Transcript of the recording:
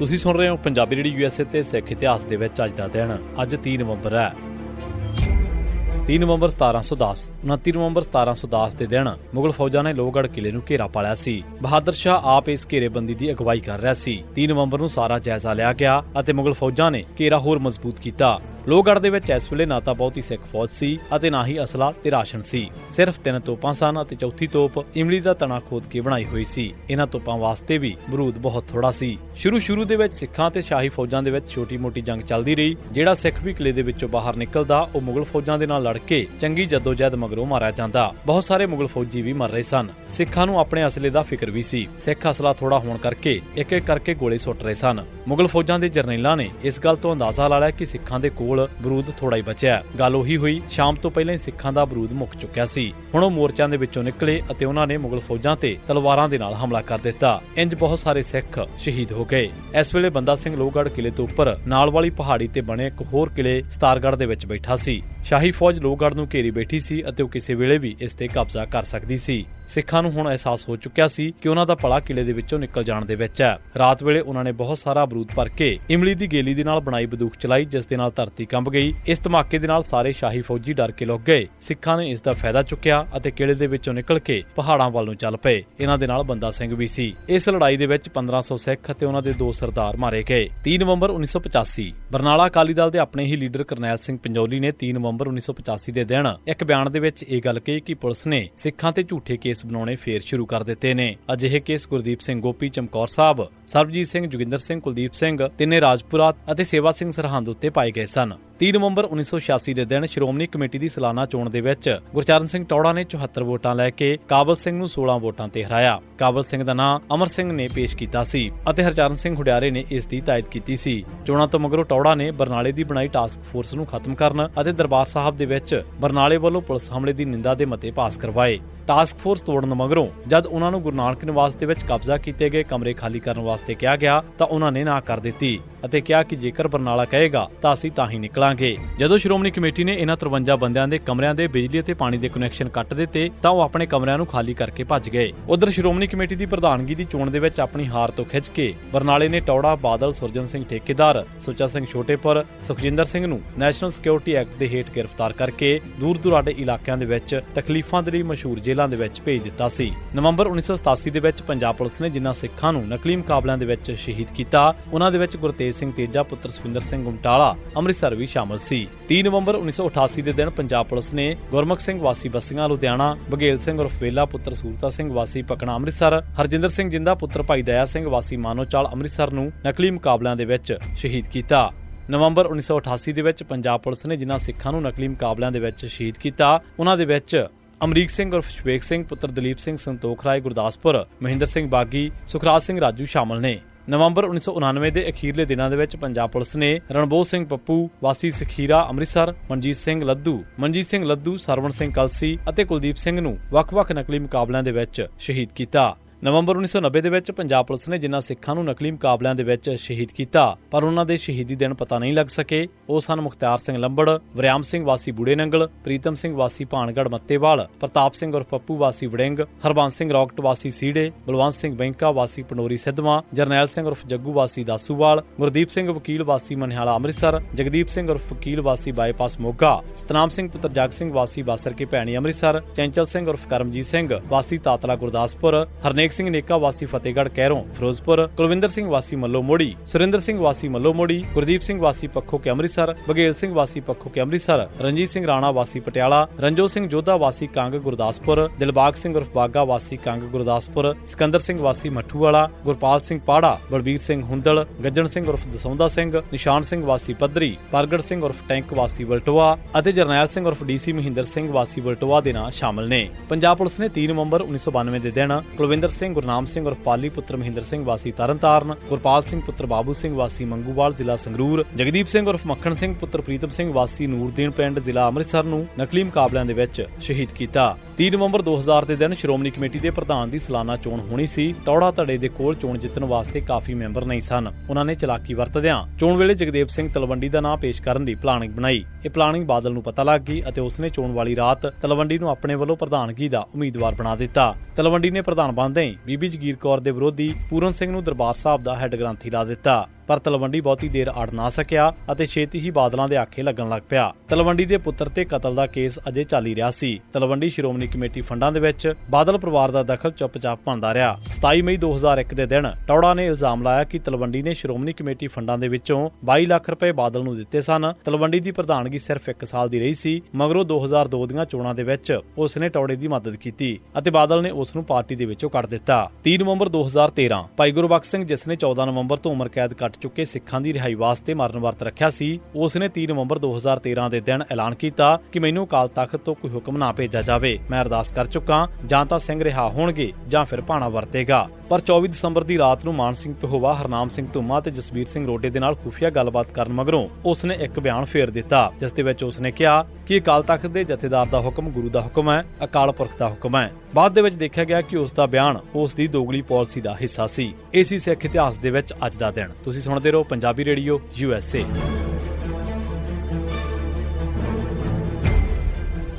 ਤੁਸੀਂ ਸੁਣ ਰਹੇ ਹੋ ਪੰਜਾਬੀ ਰੇਡੀ ਯੂਐਸਏ ਤੇ ਸਿੱਖ ਇਤਿਹਾਸ ਦੇ ਵਿੱਚ ਅੱਜ ਦਾ ਦਿਨ। ਅੱਜ 3 ਨਵੰਬਰ ਹੈ। 3 ਨਵੰਬਰ 1710 29 ਨਵੰਬਰ 1710 ਦੇ ਦਿਨ ਮੁਗਲ ਫੌਜਾਂ ਨੇ ਲੋਹਗੜ੍ਹ ਕਿਲੇ ਨੂੰ ਘੇਰਾ ਪਾਲਿਆ ਸੀ। ਬਹਾਦਰ ਸ਼ਾਹ ਆਪ ਇਸ ਘੇਰੇਬੰਦੀ ਦੀ ਅਗਵਾਈ ਕਰ ਰਿਹਾ ਸੀ। 3 ਨਵੰਬਰ ਨੂੰ ਸਾਰਾ ਜਾਇਜ਼ਾ ਲਿਆ ਗਿਆ ਅਤੇ ਮੁਗਲ ਫੌਜਾਂ ਨੇ ਘੇਰਾ ਹੋਰ ਮਜ਼ਬੂਤ ਕੀਤਾ। ਲੋਹਗੜ੍ਹ ਦੇ ਵਿੱਚ ਇਸ ਵੇਲੇ ਨਾ ਤਾਂ ਬਹੁਤੀ ਸਿੱਖ ਫੌਜ ਸੀ ਅਤੇ ਨਾ ਹੀ ਅਸਲਾ ਤੇ ਰਾਸ਼ਨ ਸੀ। ਸਿਰਫ ਤਿੰਨ ਤੋਪਾਂ ਸਨ ਅਤੇ ਚੌਥੀ ਤੋਪ ਇਮਲੀ ਦਾ ਤਣਾ ਖੋਦ ਕੇ ਬਣਾਈ ਹੋਈ ਸੀ। ਇਹਨਾਂ ਤੋਪਾਂ ਵਾਸਤੇ ਵੀ ਬਰੂਦ ਬਹੁਤ ਥੋੜਾ ਸੀ। ਸ਼ੁਰੂ ਸ਼ੁਰੂ ਦੇ ਵਿੱਚ ਸਿੱਖਾਂ ਤੇ ਸ਼ਾਹੀ ਫੌਜਾਂ ਦੇ ਵਿੱਚ ਛੋਟੀ-ਮੋਟੀ ਜੰਗ ਚੱਲਦੀ ਰਹੀ। ਜਿਹੜਾ ਸਿੱਖ ਵੀ ਕਿਲੇ ਦੇ ਵਿੱਚੋਂ ਬਾਹਰ ਨਿਕਲਦਾ, ਉਹ ਮੁਗਲ ਫੌਜਾਂ ਦੇ ਨਾਲ ਲੜ ਕੇ ਚੰਗੀ ਜਦੋਜਹਿਦ ਮਗਰੋਂ ਮਾਰਿਆ ਜਾਂਦਾ। ਬਹੁਤ ਸਾਰੇ ਮੁਗਲ ਫੌਜੀ ਵੀ ਮਰ ਰਹੇ ਸਨ। ਸਿੱਖਾਂ ਨੂੰ ਆਪਣੇ ਅਸਲੇ ਦਾ ਫਿਕਰ ਵੀ ਸੀ। ਸਿੱਖ ਅਸਲਾ ਥੋੜਾ ਹੋਣ ਕਰਕੇ ਇੱਕ-ਇੱਕ ਕਰਕੇ ਗੋਲੇ ਸੁੱਟ ਰਹੇ ਸਨ। ਮੁਗਲ ਫੌਜਾਂ ਦੇ ਜਰਨੈਲਾਂ ਨੇ ਇਸ ਗੱਲ ਤੋਂ ਅੰਦਾਜ਼ਾ ਲਾ ਲਿਆ ਕਿ ਸਿੱਖਾਂ ਦੇ ਕੋਲ ਬਰੂਦ ਥੋੜਾ ਹੀ ਬਚਿਆ। ਗੱਲ ਉਹੀ ਹੋਈ, ਸ਼ਾਮ ਤੋਂ ਪਹਿਲਾਂ ਹੀ ਸਿੱਖਾਂ ਦਾ ਬਰੂਦ ਮੁੱਕ ਚੁੱਕਿਆ ਸੀ। ਹੁਣ ਉਹ ਮੋਰਚਿਆਂ ਦੇ ਵਿੱਚੋਂ ਨਿਕਲੇ ਅਤੇ ਉਹਨਾਂ ਨੇ ਮੁਗਲ ਫੌਜਾਂ ਤੇ ਤਲਵਾਰਾਂ ਦੇ ਨਾਲ ਹਮਲਾ ਕਰ ਦਿੱਤਾ। ਇੰਜ ਬਹੁਤ ਸਾਰੇ ਸਿੱਖ ਸ਼ਹੀਦ ਹੋ ਗਏ। ਇਸ ਵੇਲੇ ਬੰਦਾ ਸਿੰਘ ਲੋਹਗੜ੍ਹ ਕਿਲੇ ਤੋਂ ਉੱਪਰ, ਨਾਲ ਵਾਲੀ ਪਹਾੜੀ ਤੇ ਬਣੇ ਇੱਕ ਹੋਰ ਕਿਲੇ ਸਤਾਰਗੜ੍ਹ ਦੇ ਵਿੱਚ ਬੈਠਾ ਸੀ। ਸ਼ਾਹੀ ਫੌਜ ਲੋਹਗੜ੍ਹ ਨੂੰ ਘੇਰੀ ਬੈਠੀ ਸੀ ਅਤੇ ਉਹ ਕਿਸੇ ਵੇਲੇ ਵੀ ਇਸ ਤੇ ਕਬਜ਼ਾ ਕਰ ਸਕਦੀ ਸੀ। ਸਿੱਖਾਂ ਨੂੰ ਹੁਣ ਅਹਿਸਾਸ ਹੋ ਚੁੱਕਿਆ ਸੀ ਕਿ ਉਹਨਾਂ ਦਾ ਪੜਾ ਕਿਲੇ ਦੇ ਵਿੱਚੋਂ ਨਿਕਲ ਜਾਣ ਦੇ ਵਿੱਚ ਹੈ। ਰਾਤ ਵੇਲੇ ਉਹਨਾਂ ਨੇ ਬਹੁਤ ਸਾਰਾ ਬਰੂਦ ਭਰ ਕੇ ਇਮਲੀ ਦੀ ਗੇਲੀ ਦੇ ਨਾਲ ਬਣਾਈ ਬੰਦੂਕ ਚਲਾਈ, ਜਿਸ ਦੇ ਨਾਲ ਧਰਤੀ ਕੰਬ ਗਈ। ਇਸ ਧਮਾਕੇ ਦੇ ਨਾਲ ਸਾਰੇ ਸ਼ਾਹੀ ਫੌਜੀ ਡਰ ਕੇ ਲੁੱਕ ਗਏ। ਸਿੱਖਾਂ ਨੇ ਇਸ ਦਾ ਫਾਇਦਾ ਚੁੱਕਿਆ ਅਤੇ ਕਿਲੇ ਦੇ ਵਿੱਚੋਂ ਨਿਕਲ ਕੇ ਪਹਾੜਾਂ ਵੱਲ ਨੂੰ ਚੱਲ ਪਏ। ਇਹਨਾਂ ਦੇ ਨਾਲ ਬੰਦਾ ਸਿੰਘ ਵੀ ਸੀ। ਇਸ ਲੜਾਈ ਦੇ ਵਿੱਚ 1500 ਸਿੱਖ ਅਤੇ ਉਹਨਾਂ ਦੇ ਦੋ ਸਰਦਾਰ ਮਾਰੇ ਗਏ। 3 ਨਵੰਬਰ 1985 ਬਰਨਾਲਾ ਅਕਾਲੀ ਦਲ ਦੇ ਆਪਣੇ ਹੀ ਲੀਡਰ ਕਰਨੈਲ ਸਿੰਘ ਪੰਜੌਲੀ ਨੇ 3 ਨਵੰਬਰ 1985 ਦੇ ਦਿਨ ਇੱਕ ਬਿਆਨ ਦੇ ਵਿੱਚ ਇਹ ਗੱਲ ਕਹੀ ਕਿ ਪੁਲਿਸ ਨੇ ਸਿੱਖਾਂ ਤੇ ਝੂਠੇ ਕੇਸ ਬਣਾਉਣੇ ਫੇਰ ਸ਼ੁਰੂ ਕਰ ਦਿੱਤੇ ਨੇ। ਅਜਿਹੇ ਕੇਸ ਗੁਰਦੀਪ ਸਿੰਘ ਗੋਪੀ, ਚਮਕੌਰ ਸਾਹਿਬ, ਸਰਬਜੀਤ ਸਿੰਘ, ਜੋਗਿੰਦਰ ਸਿੰਘ, ਕੁਲਦੀਪ ਸਿੰਘ, ਤਿੰਨੇ ਰਾਜਪੁਰਾ ਅਤੇ ਸੇਵਾ ਸਿੰਘ ਸਰਹੰਦ ਉੱਤੇ ਪਾਏ ਗਏ ਸਨ। 3 ਨਵੰਬਰ 1986 ਦੇ ਦਿਨ ਸ਼੍ਰੋਮਣੀ ਕਮੇਟੀ ਦੀ ਸਾਲਾਨਾ ਚੋਣ ਦੇ ਵਿੱਚ ਗੁਰਚਰਨ ਸਿੰਘ ਟੌੜਾ ਨੇ 74 ਵੋਟਾਂ ਲੈ ਕੇ ਕਾਬਲ ਸਿੰਘ ਨੂੰ 16 ਵੋਟਾਂ ਤੇ ਹਰਾਇਆ। ਕਾਬਲ ਸਿੰਘ ਦਾ ਨਾਂ ਅਮਰ ਸਿੰਘ ਨੇ ਪੇਸ਼ ਕੀਤਾ ਸੀ ਅਤੇ ਹਰਚਰਨ ਸਿੰਘ ਹੁਡਿਆਰੇ ਨੇ ਇਸ ਦੀ ਤਾਇਦ ਕੀਤੀ ਸੀ। ਚੋਣਾਂ ਤੋਂ ਮਗਰੋਂ ਟੌੜਾ ਨੇ ਬਰਨਾਲੇ ਦੀ ਬਣਾਈ ਟਾਸਕ ਫੋਰਸ ਨੂੰ ਖਤਮ ਕਰਨ ਅਤੇ ਦਰਬਾਰ ਸਾਹਿਬ ਦੇ ਵਿੱਚ ਬਰਨਾਲੇ ਵੱਲੋਂ ਪੁਲਿਸ ਹਮਲੇ ਦੀ ਨਿੰਦਾ ਦੇ ਮਤੇ ਪਾਸ ਕਰਵਾਏ। ਟਾਸਕ ਫੋਰਸ ਤੋੜਨ ਮਗਰੋਂ ਜਦ ਉਹਨਾਂ ਨੂੰ ਗੁਰੂ ਨਾਨਕ ਨਿਵਾਸ ਦੇ ਵਿੱਚ ਕਬਜ਼ਾ ਕੀਤੇ ਗਏ ਕਮਰੇ ਖਾਲੀ ਕਰਨ ਵਾਸਤੇ ਕਿਹਾ ਗਿਆ ਤਾਂ ਉਹਨਾਂ ਨੇ ਨਾ ਕਰ ਦਿੱਤੀ। ਅਤੇ ਕਿਹਾ ਕਿ ਜੇਕਰ ਬਰਨਾਲਾ ਕਹੇਗਾ ਤਾਂ ਅਸੀਂ ਤਾਂ ਹੀ ਨਿਕਲਾਂਗੇ। ਜਦੋਂ ਸ਼੍ਰੋਮਣੀ ਕਮੇਟੀ ਨੇ ਇਹਨਾਂ 53 ਬੰਦਿਆਂ ਦੇ ਕਮਰਿਆਂ ਦੇ ਬਿਜਲੀ ਅਤੇ ਪਾਣੀ ਦੇ ਕਨੈਕਸ਼ਨ ਕੱਟ ਦਿੱਤੇ, ਤਾਂ ਉਹ ਆਪਣੇ ਕਮਰਿਆਂ ਨੂੰ ਖਾਲੀ ਕਰਕੇ ਭੱਜ ਗਏ। ਉਧਰ ਸ਼੍ਰੋਮਣੀ ਕਮੇਟੀ ਦੀ ਪ੍ਰਧਾਨਗੀ ਦੀ ਚੋਣ ਦੇ ਵਿੱਚ ਆਪਣੀ ਹਾਰ ਤੋਂ ਖਿੱਚ ਕੇ ਬਰਨਾਲੇ ਨੇ ਟੌੜਾ ਬਾਦਲ ਸੁਰਜਨ ਸਿੰਘ ਠੇਕੇਦਾਰ, ਸੁੱਚਾ ਸਿੰਘ ਛੋਟੇਪੁਰ, ਸੁਖਜਿੰਦਰ ਸਿੰਘ ਨੂੰ ਨੈਸ਼ਨਲ ਸਿਕਿਉਰਿਟੀ ਐਕਟ ਦੇ ਹੇਠ ਗ੍ਰਿਫਤਾਰ ਕਰਕੇ ਦੂਰ ਦੁਰਾਡੇ ਇਲਾਕਿਆਂ ਦੇ ਵਿੱਚ ਤਕਲੀਫਾਂ ਦੇ ਲਈ ਮਸ਼ਹੂਰ ਜੇਲ੍ਹਾਂ ਦੇ ਵਿੱਚ ਭੇਜ ਦਿੱਤਾ ਸੀ। ਨਵੰਬਰ 1987 ਦੇ ਵਿੱਚ ਪੰਜਾਬ ਪੁਲਿਸ ਨੇ ਜਿਨ੍ਹਾਂ ਸਿੱਖਾਂ ਨੂੰ ਨਕਲੀ ਮੁਕਾਬਲਿਆਂ ਦੇ ਵਿੱਚ ਸ਼ਹੀਦ ਕੀਤਾ, ਉਹਨਾਂ ਦੇ ਵਿੱਚ ਗੁਰਤੇਜ ਸਿੰਘ ਤੇਜਾ, ਪੁੱਤਰ ਸੁਖਿੰਦਰ ਸਿੰਘ ਗੁਮਟਾਲਾ ਅੰਮ੍ਰਿਤਸਰ ਵੀ ਸ਼ਾਮਲ ਸੀ। 3 ਨਵੰਬਰ 1988 ਦੇ ਦਿਨ ਪੰਜਾਬ ਪੁਲਿਸ ਨੇ ਗੁਰਮੁਖ ਸਿੰਘ ਵਾਸੀ ਬਸੀਆਂ, ਲੁਧਿਆਣਾ ਬਗੇਲ ਸਿੰਘ ਉਰਫ ਵੇਲਾ, ਪੁੱਤਰ ਸੂਰਤਾ ਸਿੰਘ ਵਾਸੀ ਪਕਣਾ ਅੰਮ੍ਰਿਤਸਰ, ਹਰਜਿੰਦਰ ਸਿੰਘ ਜਿੰਦਾ, ਪੁੱਤਰ ਭਾਈ ਦਇਆ ਸਿੰਘ ਵਾਸੀ ਮਾਨੋਚਾਲ ਅੰਮ੍ਰਿਤਸਰ ਨੂੰ ਨਕਲੀ ਮੁਕਾਬਲਿਆਂ ਦੇ ਵਿੱਚ ਸ਼ਹੀਦ ਕੀਤਾ। ਨਵੰਬਰ 1988 ਦੇ ਵਿੱਚ ਪੰਜਾਬ ਪੁਲਿਸ ਨੇ ਜਿਨ੍ਹਾਂ ਸਿੱਖਾਂ ਨੂੰ ਨਕਲੀ ਮੁਕਾਬਲਿਆਂ ਦੇ ਵਿੱਚ ਸ਼ਹੀਦ ਕੀਤਾ ਉਹਨਾਂ ਦੇ ਵਿੱਚ ਅਮਰੀਕ ਸਿੰਘ ਉਰਫ ਸ਼ਵੇਕ ਸਿੰਘ, ਪੁੱਤਰ ਦਲੀਪ ਸਿੰਘ ਸੰਤੋਖ ਰਾਏ, ਗੁਰਦਾਸਪੁਰ, ਮਹਿੰਦਰ ਸਿੰਘ ਬਾਗੀ, ਸੁਖਰਾਜ ਸਿੰਘ ਰਾਜੂ ਸ਼ਾਮਲ ਨੇ। ਨਵੰਬਰ 1999 ਦੇ ਅਖੀਰਲੇ ਦਿਨਾਂ ਦੇ ਵਿੱਚ ਪੰਜਾਬ ਪੁਲਿਸ ਨੇ ਰਣਬੋਧ ਸਿੰਘ ਪੱਪੂ, ਵਾਸੀ ਸਖੀਰਾ, ਅੰਮ੍ਰਿਤਸਰ, ਮਨਜੀਤ ਸਿੰਘ ਲੱਧੂ ਮਨਜੀਤ ਸਿੰਘ ਲੱਧੂ ਸਰਵਣ ਸਿੰਘ ਕਲਸੀ ਅਤੇ ਕੁਲਦੀਪ ਸਿੰਘ ਨੂੰ ਵੱਖ-ਵੱਖ ਨਕਲੀ ਮੁਕਾਬਲਿਆਂ ਦੇ ਵਿੱਚ ਸ਼ਹੀਦ ਕੀਤਾ। ਨਵੰਬਰ 1990 ਦੇ ਵਿੱਚ ਪੰਜਾਬ ਪੁਲਿਸ ਨੇ ਜਿਨ੍ਹਾਂ ਸਿੱਖਾਂ ਨੂੰ ਨਕਲੀ ਮੁਕਾਬਲਿਆਂ ਦੇ ਵਿੱਚ ਸ਼ਹੀਦ ਕੀਤਾ, ਪਰ ਉਹਨਾਂ ਦੇ ਸ਼ਹੀਦੀ ਦਿਨ ਪਤਾ ਨਹੀਂ ਲੱਗ ਸਕੇ। ਉਹ ਸਨ ਮੁਖਤਿਆਰ ਸਿੰਘ ਲੰਬੜ, ਵਰਿਆਮ ਸਿੰਘ ਵਾਸੀ ਬੂੜੇ ਨੰਗਲ, ਪ੍ਰੀਤਮ ਸਿੰਘ ਵਾਸੀ ਭਾਨਗੜ ਮੱਤੇਵਾਲ, ਪ੍ਰਤਾਪ ਸਿੰਘ ਉਰਫ ਪੱਪੂ ਵਾਸੀ ਵੜਿੰਗ, ਹਰਬੰਸ ਸਿੰਘ ਰੌਕਟ ਵਾਸੀ ਸੀੜੇ, ਬਲਵੰਤ ਸਿੰਘ ਬੈਂਕਾ ਵਾਸੀ ਪਨੋਰੀ ਸਿੱਧਵਾਂ, ਜਰਨੈਲ ਸਿੰਘ ਉਰਫ ਜੱਗੂ ਵਾਸੀ ਦਾਸੂਵਾਲ, ਗੁਰਦੀਪ ਸਿੰਘ ਵਕੀਲ ਵਾਸੀ ਮਨਿਹਾਲਾ ਅੰਮ੍ਰਿਤਸਰ, ਜਗਦੀਪ ਸਿੰਘ ਉਰਫ ਵਕੀਲ ਵਾਸੀ ਬਾਈਪਾਸ ਮੋਗਾ, ਸਤਨਾਮ ਸਿੰਘ ਪੁੱਤਰ ਜਗ ਸਿੰਘ ਵਾਸੀ ਬਾਸਰ ਕੇ ਭੈਣੀ ਅੰਮ੍ਰਿਤਸਰ, ਚੈਂਚਲ ਸਿੰਘ ਉਰਫ ਕਰਮਜੀਤ ਸਿੰਘ, ਵਾਸੀ ਤਾਤਲਾ ਗੁਰਦਾਸਪੁਰ, ਹਰਨੇਕ ਸਿੰਘ ਨੇਕਾ ਵਾਸੀ ਫਤਿਹਗੜ੍ਹ ਕੈਰੋਂ, ਫਿਰੋਜ਼ਪੁਰ, ਕੁਲਵਿੰਦਰ ਸਿੰਘ ਵਾਸੀ ਮੱਲੋ ਮੋੜੀ, ਸੁਰਿੰਦਰ ਸਿੰਘ ਵਾਸੀ ਮੱਲੋ ਮੋੜੀ, ਗੁਰਦੀਪ ਸਿੰਘ ਵਾਸੀ ਪੱਖੋ ਕੇ ਅੰਮ੍ਰਿਤਸਰ ਬਗੇਲ ਸਿੰਘ ਵਾਸੀ ਪੱਖੋ ਕੇ ਅੰਮ੍ਰਿਤਸਰ, ਰਣਜੀਤ ਸਿੰਘ ਰਾਣਾ ਵਾਸੀ ਪਟਿਆਲਾ ਰਣਜੋ ਸਿੰਘ ਜੋਧਾ ਵਾਸੀ ਕੰਗ ਗੁਰਦਾਸਪੁਰ, ਦਿਲਬਾਗ ਸਿੰਘ ਉਰਫ ਬਾਗਾ ਵਾਸੀ ਕੰਗ ਗੁਰਦਾਸਪੁਰ, ਸਿਕੰਦਰ ਸਿੰਘ ਵਾਸੀ ਮੱਠੂਵਾਲਾ, ਗੁਰਪਾਲ ਸਿੰਘ ਪਾੜਾ, ਬਲਬੀਰ ਸਿੰਘ ਹੁੰਦਲ, ਗੱਜਣ ਸਿੰਘ ਉਰਫ ਦਸੌਂਦਾ ਸਿੰਘ, ਨਿਸ਼ਾਨ ਸਿੰਘ ਵਾਸੀ ਪੱਧਰੀ ਪ੍ਰਗਟ ਸਿੰਘ ਉਰਫ ਟੈਂਕ ਵਾਸੀ ਵਲਟੋਆ ਅਤੇ ਜਰਨੈਲ ਸਿੰਘ ਉਰਫ ਡੀਸੀ ਮਹਿੰਦਰ ਸਿੰਘ ਵਾਸੀ ਵਲਟੋਆ ਦੇ ਨਾਂ ਸ਼ਾਮਲ ਨੇ। ਪੰਜਾਬ ਪੁਲਿਸ ਨੇ 3 ਨਵੰਬਰ 1992 ਦੇ ਦਿਨ ਕੁਲਵਿੰਦਰ ਸਿੰਘ ਗੁਰਨਾਮ ਸਿੰਘ ਉਰਫ ਪਾਲੀ ਪੁੱਤਰ ਮਹਿੰਦਰ ਸਿੰਘ ਵਾਸੀ ਤਰਨਤਾਰਨ, ਗੁਰਪਾਲ ਸਿੰਘ ਪੁੱਤਰ ਬਾਬੂ ਸਿੰਘ ਵਾਸੀ ਮੰਗੂਵਾਲ ਜ਼ਿਲ੍ਹਾ ਸੰਗਰੂਰ, ਜਗਦੀਪ ਸਿੰਘ ਉਰਫ ਮੱਖਣ ਸਿੰਘ ਪੁੱਤਰ ਪ੍ਰੀਤਮ ਸਿੰਘ ਵਾਸੀ ਨੂਰਦੀਨ ਪਿੰਡ ਜ਼ਿਲ੍ਹਾ ਅੰਮ੍ਰਿਤਸਰ ਨੂੰ ਨਕਲੀ ਮੁਕਾਬਲਿਆਂ ਦੇ ਵਿੱਚ ਸ਼ਹੀਦ ਕੀਤਾ। 3 ਨਵੰਬਰ 2000 ਦੇ ਦਿਨ ਸ਼੍ਰੋਮਣੀ ਕਮੇਟੀ ਦੇ ਪ੍ਰਧਾਨ ਦੀ ਸਾਲਾਨਾ ਚੋਣ ਹੋਣੀ ਸੀ। ਟੌੜਾ ਧੜੇ ਦੇ ਕੋਲ ਚੋਣ ਜਿੱਤਣ ਵਾਸਤੇ ਕਾਫੀ ਮੈਂਬਰ ਨਹੀਂ ਸਨ। ਉਹਨਾਂ ਨੇ ਚਲਾਕੀ ਵਰਤਦਿਆਂ ਚੋਣ ਵੇਲੇ ਜਗਦੇਵ ਸਿੰਘ ਤਲਵੰਡੀ ਦਾ ਨਾਂ ਪੇਸ਼ ਕਰਨ ਦੀ ਪਲਾਨਿੰਗ ਬਣਾਈ। ਇਹ ਪਲਾਨਿੰਗ ਬਾਦਲ ਨੂੰ ਪਤਾ ਲੱਗ ਗਈ ਅਤੇ ਉਸਨੇ ਚੋਣ ਵਾਲੀ ਰਾਤ ਤਲਵੰਡੀ ਨੂੰ ਆਪਣੇ ਵੱਲੋਂ ਪ੍ਰਧਾਨਗੀ ਦਾ ਉਮੀਦਵਾਰ ਬਣਾ ਦਿੱਤਾ। ਤਲਵੰਡੀ ਨੇ ਪ੍ਰਧਾਨ ਬਣਦੇ ਹੀ ਬੀਬੀ ਜਗੀਰ ਕੌਰ ਦੇ ਵਿਰੋਧੀ ਪੂਰਨ ਸਿੰਘ ਨੂੰ ਦਰਬਾਰ ਸਾਹਿਬ ਦਾ ਹੈੱਡ ਗ੍ਰੰਥੀ ਲਾ ਦਿੱਤਾ। ਪਰ ਤਲਵੰਡੀ ਬਹੁਤੀ ਦੇਰ ਅੜ ਨਾ ਸਕਿਆ ਅਤੇ ਛੇਤੀ ਹੀ ਬਾਦਲਾਂ ਦੇ ਆਖੇ ਲੱਗਣ ਲੱਗ ਪਿਆ। ਤਲਵੰਡੀ ਦੇ ਪੁੱਤਰ ਤੇ ਕਤਲ ਦਾ ਕੇਸ ਅਜੇ ਚੱਲ ਰਿਹਾ ਸੀ। ਤਲਵੰਡੀ ਸ਼੍ਰੋਮਣੀ ਕਮੇਟੀ ਫੰਡਾਂ ਦੇ ਵਿੱਚ ਬਾਦਲ ਪਰਿਵਾਰ ਦਾ ਦਖਲ ਚੁੱਪਚਾਪ ਬਣਦਾ ਰਿਹਾ। 27 ਮਈ 2001 ਦੇ ਦਿਨ ਟੌੜਾ ਨੇ ਇਲਜ਼ਾਮ ਲਾਇਆ ਕਿ ਤਲਵੰਡੀ ਨੇ ਸ਼੍ਰੋਮਣੀ ਕਮੇਟੀ ਫੰਡਾਂ ਦੇ ਵਿੱਚੋਂ 22 ਲੱਖ ਰੁਪਏ ਬਾਦਲ ਨੂੰ ਦਿੱਤੇ ਸਨ। ਤਲਵੰਡੀ ਦੀ ਪ੍ਰਧਾਨਗੀ ਸਿਰਫ 1 ਸਾਲ ਦੀ ਰਹੀ ਸੀ, ਮਗਰੋਂ 2002 ਦੀਆਂ ਚੋਣਾਂ ਦੇ ਵਿੱਚ ਉਸ ਨੇ ਟੌੜੇ ਦੀ ਮਦਦ ਕੀਤੀ ਅਤੇ ਬਾਦਲ ਨੇ ਉਸ ਨੂੰ ਪਾਰਟੀ ਦੇ ਵਿੱਚੋਂ ਕੱਢ ਦਿੱਤਾ। 3 ਨਵੰਬਰ 2013 ਭਾਈ ਗੁਰਬਖਸ਼ ਸਿੰਘ, ਜਿਸ ਨੇ 14 ਨਵੰਬਰ ਤੋਂ ਉਮਰ ਕੈਦ ਕੱਟ ਚੁੱਕੇ ਸਿੱਖਾਂ ਦੀ ਰਿਹਾਈ ਵਾਸਤੇ ਮਰਨ ਵਰਤ ਰੱਖਿਆ ਸੀ। ਉਸ ਨੇ 3 ਨਵੰਬਰ 2013 ਦੇ ਦਿਨ ਐਲਾਨ ਕੀਤਾ ਕਿ ਮੈਨੂੰ ਅਕਾਲ ਤਖਤ ਤੋਂ ਕੋਈ ਹੁਕਮ ਨਾ ਭੇਜਿਆ ਜਾਵੇ। ਮੈਂ ਅਰਦਾਸ ਕਰ ਚੁੱਕਾ ਜਾਂ ਤਾਂ ਸਿੰਘ ਰਿਹਾ ਹੋਣਗੇ ਜਾਂ ਫਿਰ ਭਾਣਾ ਵਰਤੇਗਾ। ਪਰ 24 ਦਸੰਬਰ ਦੀ ਰਾਤ ਨੂੰ ਮਾਨ ਸਿੰਘ ਪਹੋਵਾ ਹਰਨਾਮ ਸਿੰਘ ਧੁੰਮਾ ਤੇ ਜਸਵੀਰ ਸਿੰਘ ਰੋਡੇ ਦੇ ਨਾਲ ਖੁਫੀਆ ਗੱਲਬਾਤ ਕਰਨ ਮਗਰੋਂ ਉਸ ਨੇ ਇੱਕ ਬਿਆਨ ਫੇਰ ਦਿੱਤਾ, ਜਿਸ ਦੇ ਵਿੱਚ ਉਸ ਨੇ ਕਿਹਾ ਕਿ ਅਕਾਲ ਤਖਤ ਦੇ ਜਥੇਦਾਰ ਦਾ ਹੁਕਮ, ਗੁਰੂ ਦਾ ਹੁਕਮ ਹੈ, ਅਕਾਲ ਪੁਰਖ ਦਾ ਹੁਕਮ ਹੈ। ਬਾਅਦ ਦੇ ਵਿੱਚ ਦੇਖਿਆ ਗਿਆ ਕਿ ਉਸ ਦਾ ਬਿਆਨ ਉਸ ਦੀ ਦੋਗਲੀ ਪਾਲਿਸੀ ਦਾ ਹਿੱਸਾ ਸੀ। ਇਹ ਸੀ ਸਿੱਖ ਇਤਿਹਾਸ ਦੇ ਵਿੱਚ ਅੱਜ ਦਾ ਦਿਨ। ਤੁਸੀਂ ਸੁਣਦੇ ਰਹੋ Punjabi radio, U S A.